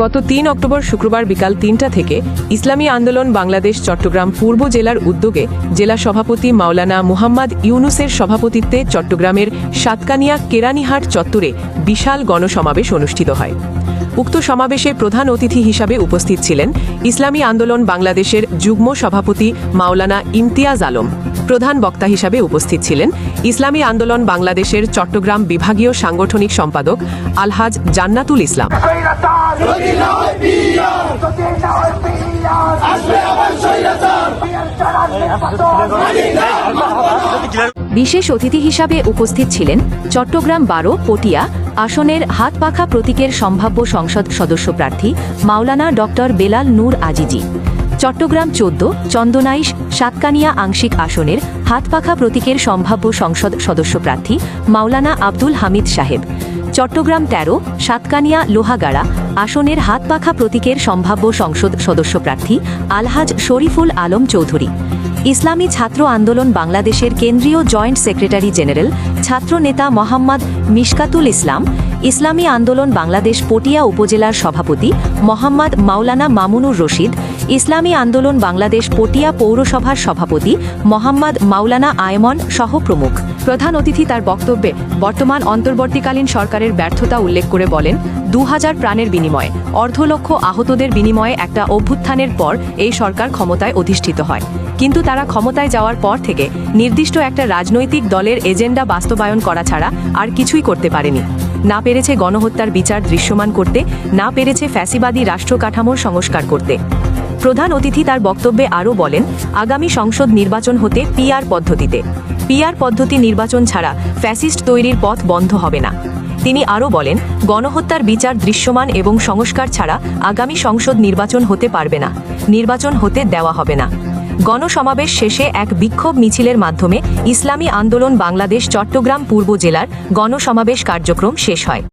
গত তিন অক্টোবর শুক্রবার বিকাল তিনটা থেকে ইসলামী আন্দোলন বাংলাদেশ, চট্টগ্রাম পূর্ব জেলার উদ্যোগে জেলা সভাপতি মাওলানা মুহাম্মদ ইউনুসের সভাপতিত্বে চট্টগ্রামের সাতকানিয়া কেরানীহাট চত্বরে বিশাল গণসমাবেশ অনুষ্ঠিত হয়। উক্ত সমাবেশে প্রধান অতিথি হিসাবে উপস্থিত ছিলেন ইসলামী আন্দোলন বাংলাদেশের যুগ্ম সভাপতি মাওলানা ইমতিয়াজ আলম। প্রধান বক্তা হিসাবে উপস্থিত ছিলেন ইসলামী আন্দোলন বাংলাদেশের চট্টগ্রাম বিভাগীয় সাংগঠনিক সম্পাদক আলহাজ জান্নাতুল ইসলাম। বিশেষ অতিথি হিসাবে উপস্থিত ছিলেন চট্টগ্রাম বারো, পটিয়া আসনের হাত পাখা প্রতীকের সম্ভাব্য সংসদ সদস্য প্রার্থী মাওলানা ডক্টর বেলাল নূর আজিজি। চট্টগ্রাম চোদ্দ, চন্দনাইশ, সাতকানিয়া আংশিক আসনের হাতপাখা প্রতীকের সম্ভাব্য সংসদ সদস্য প্রার্থী মাওলানা আব্দুল হামিদ সাহেব। চট্টগ্রাম তেরো, সাতকানিয়া লোহাগাড়া আসনের হাতপাখা প্রতীকের সম্ভাব্য সংসদ সদস্য প্রার্থী আলহাজ শরীফুল আলম চৌধুরী। ইসলামী ছাত্র আন্দোলন বাংলাদেশের কেন্দ্রীয় জয়েন্ট সেক্রেটারি জেনারেল ছাত্রনেতা মোহাম্মদ মিশকাতুল ইসলাম, ইসলামী আন্দোলন বাংলাদেশ পটিয়া উপজেলার সভাপতি মোহাম্মদ মাওলানা মামুনুর রশিদ ইসলামী আন্দোলন বাংলাদেশ পটিয়া পৌরসভার সভাপতি মোহাম্মদ মাওলানা আয়মন সহ প্রমুখ। প্রধান অতিথি তার বক্তব্যে বর্তমান অন্তর্বর্তীকালীন সরকারের ব্যর্থতা উল্লেখ করে বলেন দু হাজার প্রাণের বিনিময়ে, অর্ধলক্ষ আহতদের বিনিময়ে একটা অভ্যুত্থানের পর এই সরকার ক্ষমতায় অধিষ্ঠিত হয়। কিন্তু তারা ক্ষমতায় যাওয়ার পর থেকে নির্দিষ্ট একটা রাজনৈতিক দলের এজেন্ডা বাস্তবায়ন করা ছাড়া আর কিছুই করতে পারেনি। না পেরেছে গণহত্যার বিচার দৃশ্যমান করতে, না পেরেছে ফ্যাসিবাদী রাষ্ট্র কাঠামোর সংস্কার করতে। প্রধান অতিথি তার বক্তব্যে আরও বলেন, আগামী সংসদ নির্বাচন হতে পিআর পদ্ধতিতে। পিআর পদ্ধতি নির্বাচন ছাড়া ফ্যাসিস্ট তৈরির পথ বন্ধ হবে না। তিনি আরও বলেন, গণহত্যার বিচার দৃশ্যমান এবং সংস্কার ছাড়া আগামী সংসদ নির্বাচন হতে পারবে না। নির্বাচন হতে দেওয়া হবে না। গণসমাবেশ শেষে এক বিক্ষোভ মিছিলের মাধ্যমে ইসলামী আন্দোলন বাংলাদেশ চট্টগ্রাম পূর্ব জেলার গণসমাবেশ কার্যক্রম শেষ হয়।